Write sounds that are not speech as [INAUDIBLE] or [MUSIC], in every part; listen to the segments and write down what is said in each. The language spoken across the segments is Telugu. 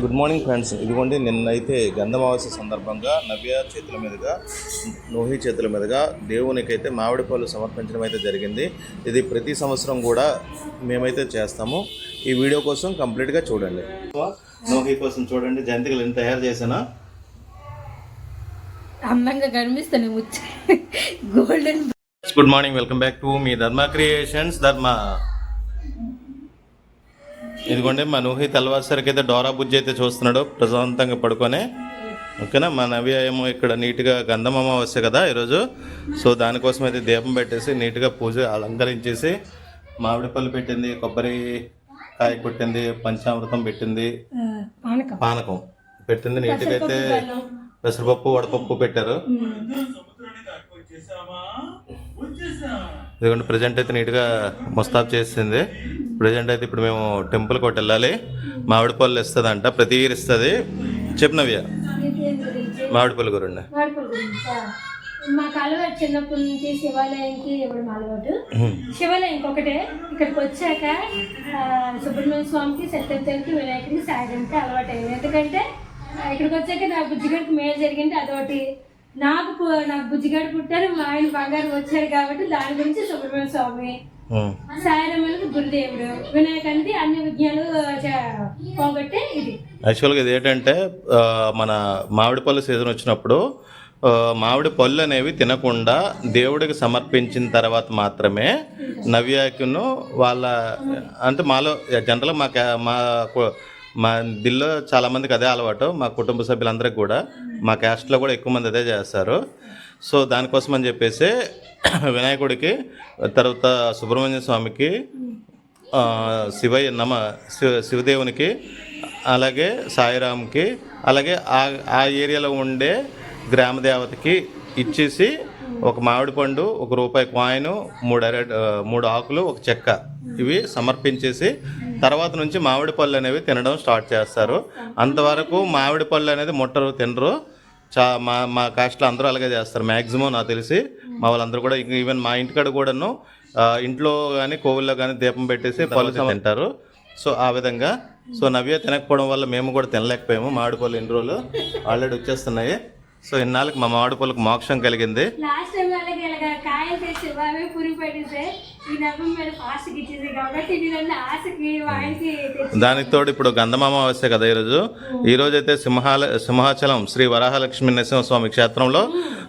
గుడ్ మార్నింగ్ ఫ్రెండ్స్ ఇదిగోండి నిన్నైతే గంధమావాస్య సందర్భంగా నవ్య చేతుల మీదుగా నోహి చేతుల మీదుగా దేవునికైతే మామిడి పళ్ళు సమర్పించడం అయితే జరిగింది. ఇది ప్రతి సంవత్సరం కూడా మేమైతే చేస్తాము. ఈ వీడియో కోసం కంప్లీట్గా చూడండి. నోహి కోసం చూడండి జంతికలు ఎంత తయారు చేసానా అందంగా కనిపిస్తాను golden good morning welcome back to me Dharma creations ధర్మ. ఇదిగోండి మా నూహి తెల్లవారుసరికి అయితే డోరా బుజ్జి అయితే చూస్తున్నాడు. ప్రశాంతంగా పడుకొని. ఓకేనా? మా నవ్య ఏమో ఇక్కడ నీట్గా గంధం అమావాస్య కదా ఈరోజు. సో దానికోసం అయితే దీపం పెట్టేసి నీట్గా పూజ అలంకరించేసి మామిడి పళ్ళు పెట్టింది కొబ్బరి కాయ కొట్టింది పంచామృతం పెట్టింది. పానకం. పెట్టింది నీట్గా అయితే పెసరపప్పు వడపప్పు పెట్టారు. ఇదిగోండి ప్రజెంట్ అయితే నీట్గా ముస్తాబ్ చేసింది. ప్రజెంట్ అయితే ఇప్పుడు మేము టెంపుల్ కొట్టి వెళ్ళాలి. మామిడి పళ్ళు ఇస్తుందంట ప్రతి ఇయర్ ఇస్తుంది. చెప్పు నవ్య. మామిడి పళ్ళు గురండి? మాకు అలవాటు చిన్నప్పటి నుంచి శివాలయంకి ఇవ్వడం అలవాటు శివాలయం ఒకటే ఇక్కడికి వచ్చాక సుబ్రహ్మణ్య స్వామికి సత్యవతికి వినాయకుడికి సాయంత్రం అలవాటు అయింది ఎందుకంటే ఇక్కడికి వచ్చాక నా బుజ్జిగడికి మేలు జరిగింది అదొకటి నాకు నాకు బుజ్జిగడు పుట్టారు మా ఆయన బంగారు వచ్చారు కాబట్టి దాని గురించి సుబ్రహ్మణ్య స్వామి సాయిరమ్మలకు గురుదేవుడు. వినాయకుడికి అన్ని విజ్ఞాలు పోగొట్టే ఇది. యాక్చువల్గా ఇది ఏంటంటే మన మామిడి పళ్ళు సీజన్ వచ్చినప్పుడు మామిడి పళ్ళు అనేవి తినకుండా దేవుడికి సమర్పించిన తర్వాత మాత్రమే నవ్యాకును వాళ్ళ అంటే మాలో జనరల్గా మా మా దిల్లో చాలామందికి అదే అలవాటు మా కుటుంబ సభ్యులందరికీ కూడా. మా క్యాస్ట్లో కూడా ఎక్కువ మంది అదే చేస్తారు. సో దానికోసం అని చెప్పేసి వినాయకుడికి తర్వాత సుబ్రహ్మణ్య స్వామికి శివయ్య నమ శివ శివదేవునికి అలాగే సాయిరామ్కి అలాగే ఆ ఆ ఏరియాలో ఉండే గ్రామ దేవతకి ఇచ్చేసి ఒక మామిడి పండు ఒక రూపాయి కాయిన్ మూడు అర మూడు ఆకులు ఒక చెక్క ఇవి సమర్పించేసి తర్వాత నుంచి మామిడి పళ్ళు అనేవి తినడం స్టార్ట్ చేస్తారు. అంతవరకు మామిడి పళ్ళు అనేది ముట్టరు తినరు. చా మా మా కాస్ట్లో అందరూ అలాగే చేస్తారు. మ్యాక్సిమం నాకు తెలిసి మా వాళ్ళందరూ కూడా ఈవెన్ మా ఇంటికాడ కూడాను ఆ, ఇంట్లో కానీ కోవిల్లో కానీ దీపం పెట్టేసి పళ్ళు తింటారు. సో ఆ విధంగా. సో నవ్య తినకపోవడం వల్ల మేము కూడా తినలేకపోయాము. మామిడి పళ్ళు ఎన్ని రోజులు ఆల్రెడీ వచ్చేస్తున్నాయి. సో ఇన్నాళ్ళకి మా మామిడి పళ్ళకి మోక్షం కలిగింది. లాస్ట్ టైం అలాగే ఇలాగ కాయలు తెచ్చి అవే పురి పెట్టేస్తే ఈ నవ్వు మీద ఫాస్ట్కి ఇచ్చింది కాబట్టి నేను ఆశకి వాయికి తెచ్చి దానికి తోడు ఇప్పుడు గంధమామావాస్య కదా ఈరోజు. ఈరోజు అయితే సింహాల సింహాచలం శ్రీ వరాహలక్ష్మి నరసింహస్వామి క్షేత్రంలో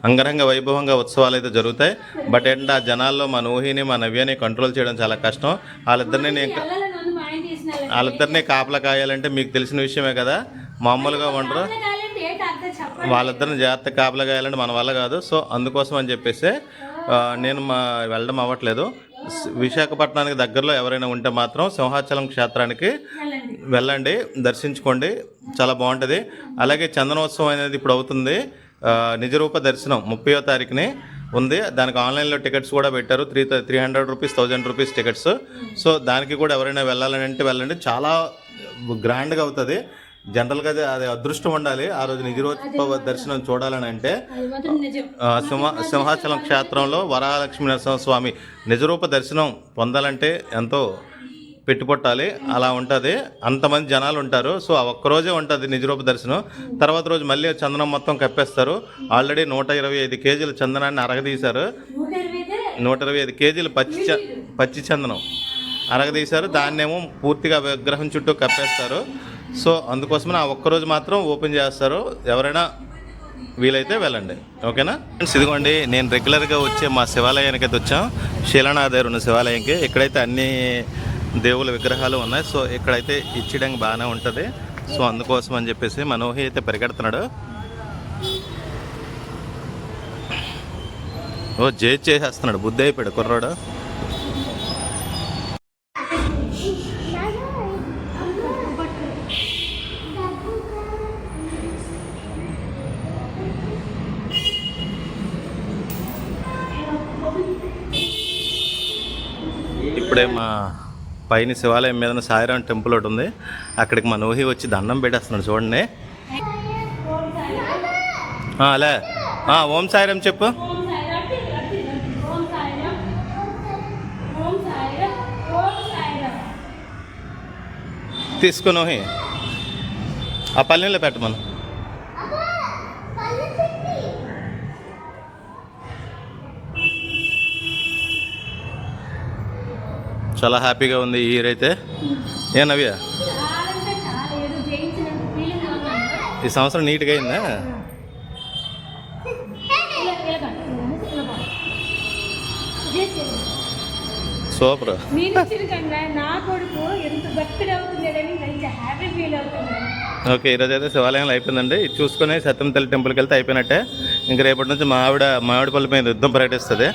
అంగరంగ వైభవంగా ఉత్సవాలు అయితే జరుగుతాయి. బట్ ఏంటంటే ఆ జనాల్లో మా నూహిని మా నవ్యని కంట్రోల్ చేయడం చాలా కష్టం. వాళ్ళిద్దరిని నేను వాళ్ళిద్దరిని కాపలా కాయాలంటే మీకు తెలిసిన విషయమే కదా. మామూలుగా ఉండరు కాయాలంటే ఏంటి అర్థం చెప్పండి వాళ్ళిద్దరిని జాగ్రత్త కాపలా కాయాలంటే మన వల్ల కాదు. సో అందుకోసం అని చెప్పేసి నేను మా వెళ్ళడం అవ్వట్లేదు. విశాఖపట్నానికి దగ్గరలో ఎవరైనా ఉంటే మాత్రం సింహాచలం క్షేత్రానికి వెళ్ళండి. దర్శించుకోండి. చాలా బాగుంటుంది. అలాగే చందనోత్సవం అనేది ఇప్పుడు అవుతుంది. నిజరూప దర్శనం ముప్పయో తారీఖుని ఉంది. దానికి ఆన్లైన్లో టికెట్స్ కూడా పెట్టారు. Three three hundred rupees thousand rupees tickets. So దానికి కూడా ఎవరైనా వెళ్ళాలని అంటే వెళ్ళండి. చాలా గ్రాండ్గా అవుతుంది. జనరల్గా అది అది అదృష్టం ఉండాలి. ఆ రోజు నిజరూప దర్శనం చూడాలని అంటే సింహ సింహాచలం క్షేత్రంలో వరలక్ష్మీ నరసింహస్వామి నిజరూప దర్శనం పొందాలంటే ఎంతో పెట్టుపట్టాలి అలా ఉంటుంది. అంతమంది జనాలు ఉంటారు. సో ఆ ఒక్కరోజే ఉంటుంది నిజరూప దర్శనం. తర్వాత రోజు మళ్ళీ చందనం మొత్తం కప్పేస్తారు. ఆల్రెడీ నూట ఇరవై ఐదు కేజీల చందనాన్ని అరగదీశారు. నూట ఇరవై ఐదు? కేజీలు పచ్చి పచ్చి చందనం. అరగదీశారు. దాన్నేమో పూర్తిగా విగ్రహం చుట్టూ కప్పేస్తారు. సో అందుకోసమని ఆ ఒక్కరోజు మాత్రం ఓపెన్ చేస్తారు. ఎవరైనా వీలైతే వెళ్ళండి. ఓకేనా? ఫ్రెండ్స్ ఇదిగోండి నేను రెగ్యులర్గా వచ్చే మా శివాలయానికి అయితే వచ్చాం. శీలనాథ్ ఉన్న శివాలయంకి. ఇక్కడైతే అన్ని దేవుళ్ళ విగ్రహాలు ఉన్నాయి. సో ఇక్కడైతే ఇచ్చడానికి బాగానే ఉంటుంది. సో అందుకోసం అని చెప్పేసి మనోహి అయితే పరిగెడుతున్నాడు. ఓ జే చేసేస్తున్నాడు బుద్ధి అయిపోయాడు కుర్రాడు. ఇప్పుడే మా పైన శివాలయం మీద సాయిరాం టెంపుల్ ఒకటి ఉంది. అక్కడికి మా నోహి వచ్చి దండం పెట్టేస్తున్నాడు చూడండి. అలా ఆ, ఓం సాయిరాం చెప్పు. తీసుకో నోహి. ఆ పల్లెంలో పెట్టమను. చాలా హ్యాపీగా ఉంది ఈ ఇయర్ అయితే. ఏ నవ్య? ఈ సంవత్సరం నీట్గా అయిందా? సూపర్. ఓకే ఈరోజు అయితే శివాలయంలో అయిపోయిందండి. ఇది చూసుకొని సత్యం తల్లి టెంపుల్కి వెళ్తే అయిపోయినట్టే. ఇంక రేపటి నుంచి మావిడ ఆవిడ మామిడిపల్లి మీద యుద్ధం ప్రకటిస్తుంది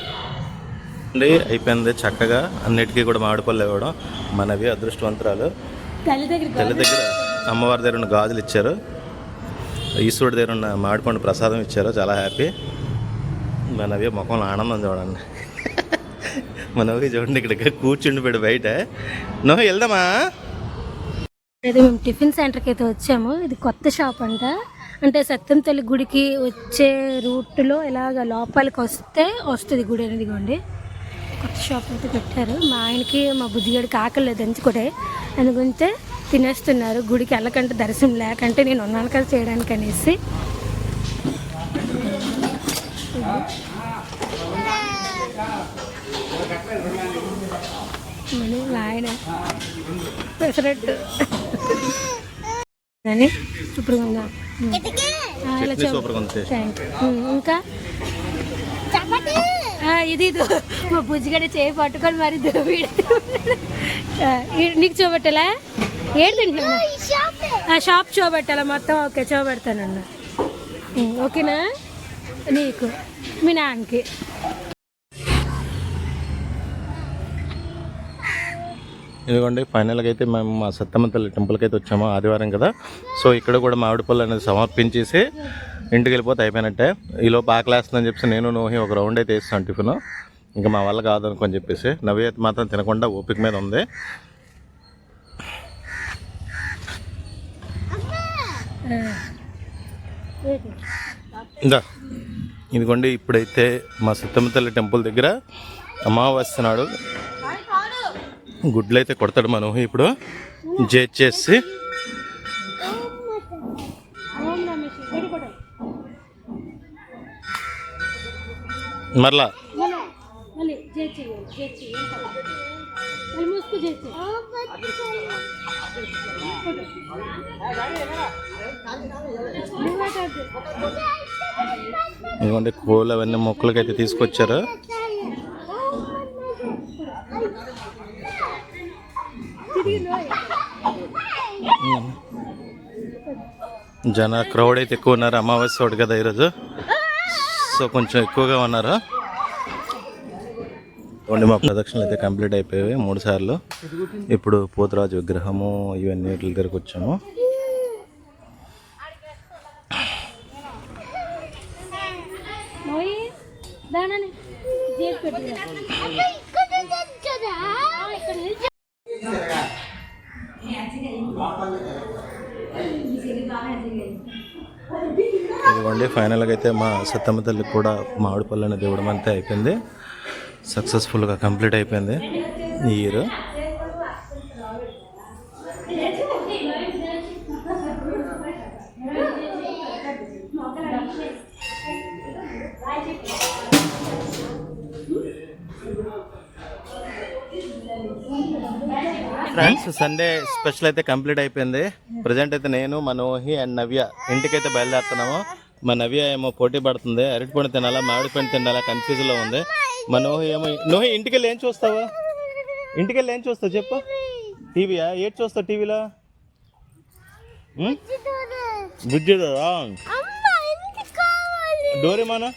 అండి అయిపోయింది చక్కగా అన్నిటికీ కూడా మామిడిపల్లి ఇవ్వడం. మనవి అదృష్టవంతురాలు. తల్లి దగ్గర తల్లి దగ్గర అమ్మవారి దగ్గర ఉన్న గాజులు ఇచ్చారు. ఈశ్వరుడి దగ్గర ఉన్న మామిడిపండు ప్రసాదం ఇచ్చారు. చాలా హ్యాపీ. మనవి ముఖంలో ఆనందం చూడండి. [LAUGHS] మనవి చూడండి ఇక్కడ కూర్చుండిపోయాడు బయట. నువ్వు వెళ్దామా? అయితే మేము టిఫిన్ సెంటర్కి అయితే వచ్చాము. ఇది కొత్త షాప్ అంట. అంటే సత్యం తల్లి గుడికి వచ్చే రూట్లో ఇలాగ లోపలికి వస్తే వస్తుంది గుడి అనేది కొత్త షాప్ అయితే పెట్టారు. మా ఆయనకి మా బుద్ధిగాడికి ఆకలి లేదు ఎంచుకుంటే అందుకుంటే తినేస్తున్నారు. గుడికి వెళ్ళకంటే దర్శనం లేకంటే నేను ఉన్నాను కదా చేయడానికి అనేసి. ఆయన పెసరట్టు అని ఇప్పుడు ఉందా? ఇంకా? ఇది మా బుజ్జిగడ చేయి పట్టుకొని మరి నీకు చూపెట్టాలా? ఏం తింటున్నా ఆ, షాప్ చూపెట్టాలా మొత్తం. ఓకే చూపెడతానన్న ఓకేనా? నీకు మీ నాన్నకి. ఇదిగోండి ఫైనల్గా అయితే మేము మా సత్తమ్మ తల్లి టెంపుల్కి అయితే వచ్చాము ఆదివారం కదా. సో ఇక్కడ కూడా మామిడి పళ్ళు అనేది సమర్పించేసి ఇంటికి వెళ్ళిపోతే అయిపోయినట్టే ఈలోపు ఆకలేస్తుందని చెప్పి నేను నోహి ఒక రౌండ్ అయితే వేస్తాను టిఫిన్. ఇంకా మా వల్ల కాదు అనుకొని చెప్పేసి నవ్య అయితే మాత్రం తినకుండా ఓపిక మీద ఉంది. ఇందా. ఇదిగోండి ఇప్పుడైతే మా సత్తమ్మ తల్లి టెంపుల్ దగ్గర అమావాస్య నాడు గుడ్లు అయితే కొడతాడు మనం ఇప్పుడు. చేసి కాదు. ఇదిగోండి కోళ్ళు అవన్నీ మొక్కలకైతే తీసుకొచ్చారు. జన క్రౌడ్ అయితే ఎక్కువ ఉన్నారు అమావాస్య ఒకటి కదా ఈరోజు. సో కొంచెం ఎక్కువగా ఉన్నారు ఇదిగోండి మా ప్రదక్షిణలు అయితే కంప్లీట్ అయిపోయాయి మూడు సార్లు ఇప్పుడు పోతురాజు విగ్రహము ఇవన్నీ వీటి దగ్గరకు వచ్చాము నోయ్. దానని జేబు పెట్టుకురా. ఆ, ఇక్కడ ఇదిగోండి ఫైనల్గా అయితే మా సత్తమ్మ తల్లి కూడా మామిడి పళ్ళని దేవుడం అంతే అయిపోయింది. సక్సెస్ఫుల్గా కంప్లీట్ అయిపోయింది ఈ ఇయర్ ఫ్రెండ్స్ సండే స్పెషల్ అయితే కంప్లీట్ అయిపోయింది. ప్రజెంట్ అయితే నేను మనోహి అండ్ నవ్య ఇంటికైతే బయలుదేరుతున్నాము. మా నవ్య ఏమో పోటీ పడుతుంది. అరటిపండు తినాలా మామిడి పండు తినాలా కన్ఫ్యూజ్లో ఉంది. మనోహి ఏమో నోహి ఇంటికి వెళ్ళి ఏం చూస్తావా? ఇంటికి వెళ్ళి ఏం చూస్తావు చెప్పు. టీవీయా? ఏది చూస్తావు టీవీలో? బుజ్జి డోరేమానా?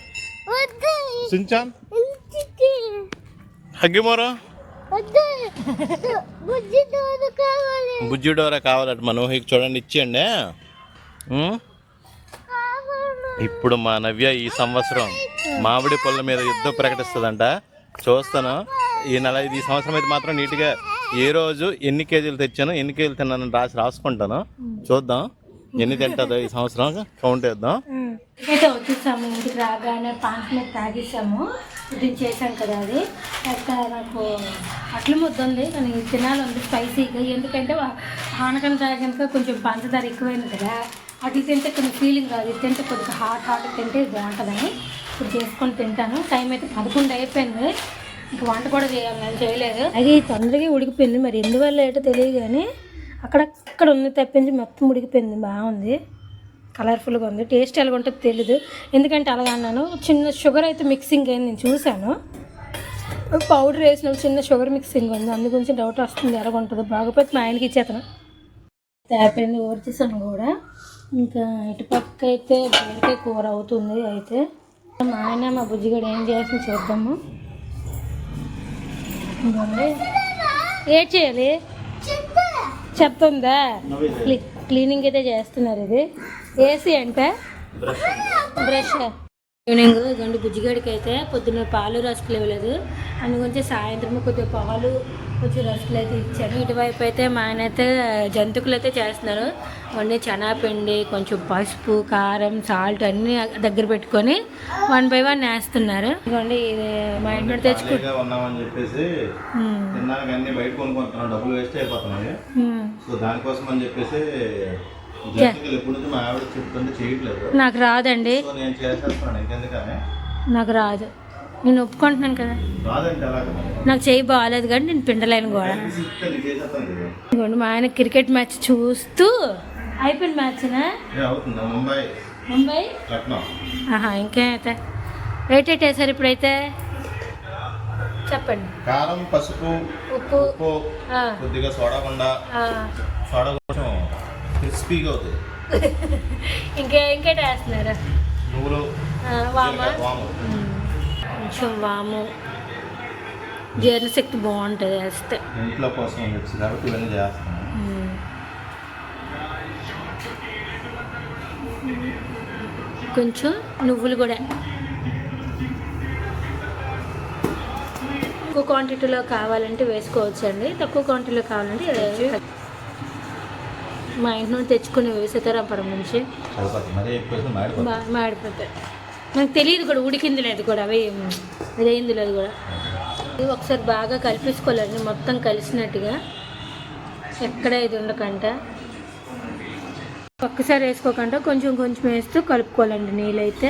సించాన్? హగ్గిమోరా? బుజ్జి డోరా కావాలట మనోహికి చూడండి ఇచ్చేయండి? ఇప్పుడు మా నవ్య ఈ సంవత్సరం మామిడి పళ్ళ మీద యుద్ధం ప్రకటిస్తుందంట. చూస్తాను. ఈ నెల ఈ సంవత్సరం అయితే మాత్రం నీట్గా ఏ రోజు ఎన్ని కేజీలు తెచ్చాను ఎన్ని కేజీలు తిన్నాను రాసి రాసుకుంటాను. చూద్దాం. ఎన్ని తింటుందో ఈ సంవత్సరం కౌంట్ చేద్దాం. అయితే వచ్చేసాము ఇంటికి రాగానే పాన్స్ మీద తాగేసాము. ఇది చేశాం కదా అది. అయితే నాకు అట్ల ముద్ద ఉంది కానీ తినాలి ఉంది స్పైసీగా ఎందుకంటే ఆనకం తాగాక కొంచెం పంచదార ఎక్కువైంది కదా. అట్లా తింటే కొంచెం ఫీలింగ్ రాదు. ఇది తింటే కొద్దిగా హాట్ హాట్ తింటే బాగుంటుందని ఇప్పుడు చేసుకొని తింటాను. టైం అయితే పదకొండు అయిపోయింది. ఇంకా వంట కూడా చేయాలి నేను చేయలేదు. అది తొందరగా ఉడికిపోయింది మరి. ఎందువల్ల ఏంటో తెలియదు కానీ అక్కడక్కడ ఉంది తప్పించి మొత్తం ఉడికిపోయింది. బాగుంది. కలర్ఫుల్గా ఉంది. టేస్ట్ ఎలా ఉంటుందో తెలీదు. ఎందుకంటే అలాగ అన్నాను. చిన్న షుగర్ అయితే మిక్సింగ్ అయింది. నేను చూశాను. పౌడర్ వేసిన చిన్న షుగర్ మిక్సింగ్ ఉంది. అందు గురించి డౌట్ వస్తుంది. ఎలాగ ఉంటుందో బాగపోతే మా ఆయనకి ఇచ్చేతను తేపింది ఊర్చేసాను కూడా. ఇంకా ఇటుపక్క అయితే బీరకాయ కూర అవుతుంది అయితే. మా ఆయన మా బుజ్జిగాడు ఏం చేస్తుంది చూద్దాము. ఏం చేయాలి? చెప్తుందా? క్లీ- క్లీనింగ్ అయితే చేస్తున్నారు ఇది. ఏసీ అంటే? బ్రష్. ఈవినింగ్ గండి బుజ్జిగడికి అయితే పొద్దున్న పాలు రసుకులు ఇవ్వలేదు. అందుగురించి సాయంత్రం కొద్దిగా పాలు కొంచెం రసుకులు అయితే ఇచ్చాను. ఇటువైపు అయితే మా ఆయన అయితే జంతుకులు అయితే చేస్తున్నారు. అవన్నీ శనగపిండి కొంచెం పసుపు కారం సాల్ట్ అన్నీ దగ్గర పెట్టుకొని వన్ బై వన్ వేస్తున్నారు. ఇదిగోండి ఇది మా ఇంట్లో తెచ్చుకు ఖాళీగా ఉన్నామని చెప్పేసి ఉమ్, తిన్నాక అన్ని బయట కొనుక్కుంటున్నాం డబ్బులు వేస్ట్ అయిపోతున్నాయి. సో దానికోసం అని చెప్పేసి నాకు రాదండి. నాకు రాదు. నేను ఒప్పుకుంటున్నాను కదా. నాకు చేయి బాగాలేదు కానీ నేను పిండలేను కూడా. ఇదిగోండి మా ఆయన క్రికెట్ మ్యాచ్ చూస్తూ అయిపోయిన మ్యాచ్నా? అవుతుందా? ముంబై. ముంబై? లక్నో. ఆహా ఇంకేమైతే? రేట్ ఎట్ వేసారు ఇప్పుడైతే? చెప్పండి. కారం పసుపు ఉప్పు. కొద్దిగా సోడా కొండ. సోడా క్రిస్పీగా అవుతుంది ఇంకే ఇంకేట వేస్తున్నారు నువ్వులు ఆ, వామా. జీలకర్ర, వాము. ఉమ్, కొంచెం వాము. జీర్ణశక్తి బాగుంటుంది వేస్తే. ఇంట్లో కోసం చెప్పి కాబట్టి ఇవన్నీ చేస్తాను. కొంచెం నువ్వులు కూడా. ఎక్కువ క్వాంటిటీలో కావాలంటే వేసుకోవచ్చండి. తక్కువ క్వాంటిటీలో కావాలంటే మా ఇంటి నుండి తెచ్చుకుని సీతారాంపురం నుంచి. మాడిపోతాయి? నాకు తెలియదు కూడా ఉడికింది లేదు కూడా అవి అదైంది లేదు కూడా. ఇది ఒకసారి బాగా కలిపేసుకోవాలండి మొత్తం కలిసినట్టుగా. ఎక్కడ ఇది ఉండకంట. ఒక్కసారి వేసుకోకుండా కొంచెం కొంచెం వేస్తూ కలుపుకోవాలండి నీళ్ళైతే.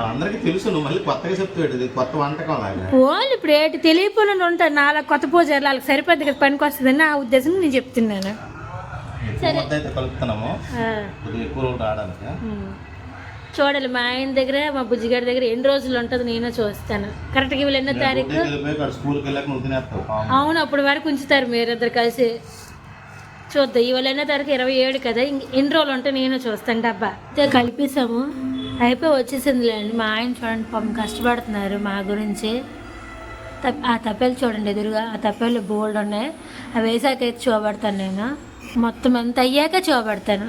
అందరికీ తెలుసు నువ్వు మళ్ళీ కొత్తగా చెప్తాడు ఇది కొత్త వంటకం లాగా. వాళ్ళు ఇప్పుడు ఏంటి తెలియపోయిన ఉంటారు. నాలా కొత్త పూజలు వాళ్ళకి సరిపోద్ది కదా పనికి వస్తుందని నా ఉద్దేశం నేను చెప్తున్నాను. అయితే కలుపుతున్నాము. కొద్దిగా ఎక్కువ రావడానికి. చూడాలి మా ఆయన దగ్గర మా బుజ్జిగారి దగ్గర ఎన్ని రోజులు ఉంటుందో నేనే చూస్తాను. కరెక్ట్గా వీళ్ళు ఎన్నో తారీఖు. అవును అప్పుడు వరకు ఉంచుతారు మీరిద్దరు కలిసి. చూద్దాం ఇవాళ ఎన్నో తారీఖు? ఇరవై ఏడు కదా. ఎన్ని రోజులు ఉంటే నేను చూస్తాను డబ్బా. కలిపేసాము అయిపోయి వచ్చేసిందిలేండి మా ఆయన చూడండి పాపం కష్టపడుతున్నారు మా గురించి. ఆ తప్పేలు చూడండి ఎదురుగా ఆ తప్పేలు బోల్డ్ ఉన్నాయి. అవి వేసాక అయితే చూపెడతాను నేను. మొత్తం అంత అయ్యాక చూపెడతాను.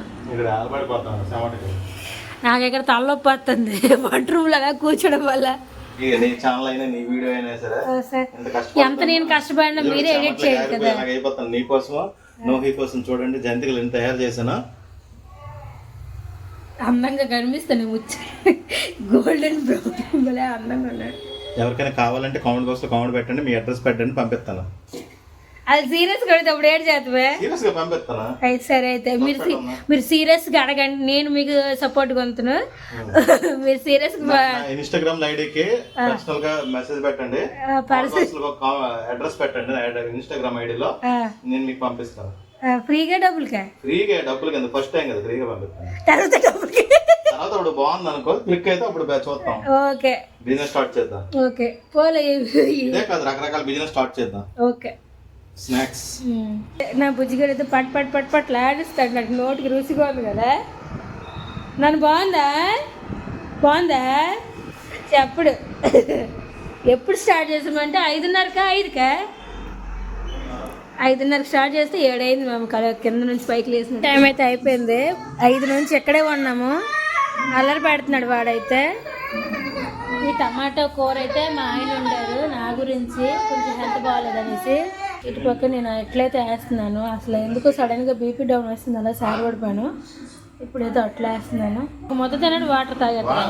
నాకు ఇక్కడ తలనొప్పి వస్తుంది. వంట రూమ్లో అలా కూర్చోడం వల్ల. ఎంత నేను కష్టపడినా మీరే ఎడిట్ చేయాలి కదా. అయిపోతాను నీ కోసం నోహి కోసం చూడండి. జంతికలు ఎంత తయారు చేసాను అందంగా కనిపిస్తాను ముచ్చ. గోల్డెన్ బ్రౌన్ భలే అందంగా ఉన్నాడు. ఎవరికైనా కావాలంటే కామెంట్ బాక్స్లో కామెంట్ పెట్టండి మీ అడ్రస్ పెట్టండి పంపిస్తాను. అది సీరియస్ కడితే అప్పుడు ఏడు చేస్తావే సీరియస్గా పంపిస్తాను? అయితే సరే అయితే మీరు మీరు సీరియస్గా అడగండి నేను మీకు సపోర్ట్ కొంతును. మీరు సీరియస్గా ఇన్స్టాగ్రామ్ ఐడికి పర్సనల్గా మెసేజ్ పెట్టండి. అడ్రస్ పెట్టండి ఇన్స్టాగ్రామ్ ఐడిలో. నేను మీకు పంపిస్తాను. ఫ్రీగా డబ్బులకా? ఫ్రీగా డబ్బులు కింద ఫస్ట్ టైం కదా ఫ్రీగా పంపిస్తాను. తర్వాత డబ్బులకి? తర్వాత అప్పుడు బాగుంది అనుకో క్లిక్ అయితే అప్పుడు చూద్దాం. ఓకే. బిజినెస్ స్టార్ట్ చేద్దాం. ఓకే. పోలే. ఇదే కాదు రకరకాల బిజినెస్ స్టార్ట్ చేద్దాం. ఓకే. స్నాక్స్. నా బుజ్జిగాడు అయితే పట్ పట్ పట్ పట్లు ఆడిస్తాడు నాకు నోటికి రుచిగా ఉంది కదా. నన్ను బాగుందా? బాగుందా? చెప్పుడు. ఎప్పుడు స్టార్ట్ చేసామంటే ఐదున్నరకా ఐదుకా? ఐదున్నరకు స్టార్ట్ చేస్తే ఏడైంది మేము కల కింద నుంచి పైకి లేసిన టైం అయితే అయిపోయింది. ఐదు నుంచి ఎక్కడే ఉన్నాము. అల్లరి పెడుతున్నాడు వాడైతే. ఈ టమాటో కూర అయితే మా ఆయన ఉండారు నా గురించి కొంచెం హెల్త్ బాగాలేదనేసి. ఇటు పక్క నేను ఎట్లయితే వేస్తున్నాను అసలు ఎందుకు సడన్గా బీపీ డౌన్ వస్తుంది అలా సారపడిపోయాను ఇప్పుడైతే అట్లా వేస్తున్నాను. మొదట తినడు వాటర్ తాగేస్తాను.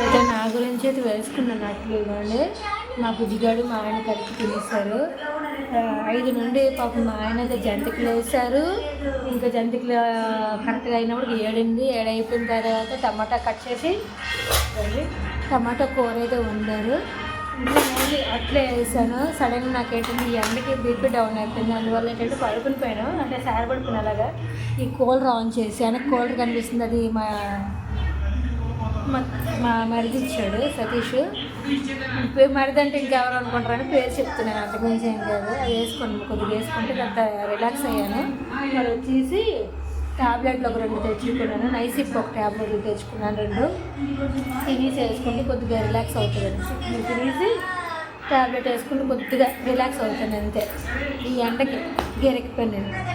అయితే నా గురించి అయితే వేసుకున్నాను అట్లు ఇవ్వండి. మా బుజ్జిగాడు మా ఆయన కలిపి తినేస్తారు ఐదు నుండి పాపం మా ఆయన అయితే జంతికలు వేశారు. ఇంకా జంతికలు కరెక్ట్గా అయినప్పుడు ఏడింది ఏడు అయిపోయిన తర్వాత టమాటా కట్ చేసి టమాటా కూర అయితే వండారు. అట్లే వేసాను సడన్గా నాకు ఏంటంటే ఈ ఎండకి బీపీ డౌన్ అయిపోయింది. అందువల్ల ఏంటంటే పడుకుని పోయాను అంటే సార్ పడుకుని అలాగా ఈ కూలర్ ఆన్ చేసి వెనక్కి కూలర్ కనిపిస్తుంది. అది మా మా మా సతీష్. పేరు మరిదంటే ఇంకెవరు అనుకుంటారని పేరు చెప్తున్నాను. అంతకుమించి ఏం కాదు. అది వేసుకోండి కొద్దిగా వేసుకుంటే అంత రిలాక్స్ అయ్యాను. మరి వచ్చేసి టాబ్లెట్లు ఒక రెండు తెచ్చుకున్నాను. నైసిప్ ఒక టాబ్లెట్ తెచ్చుకున్నాను రెండు. తినేసి వేసుకుంటే కొద్దిగా రిలాక్స్ అవుతుంది తినేసి టాబ్లెట్ వేసుకుంటే కొద్దిగా రిలాక్స్ అవుతాను అంతే. ఈ ఎండకి గెరెక్కిపోయాను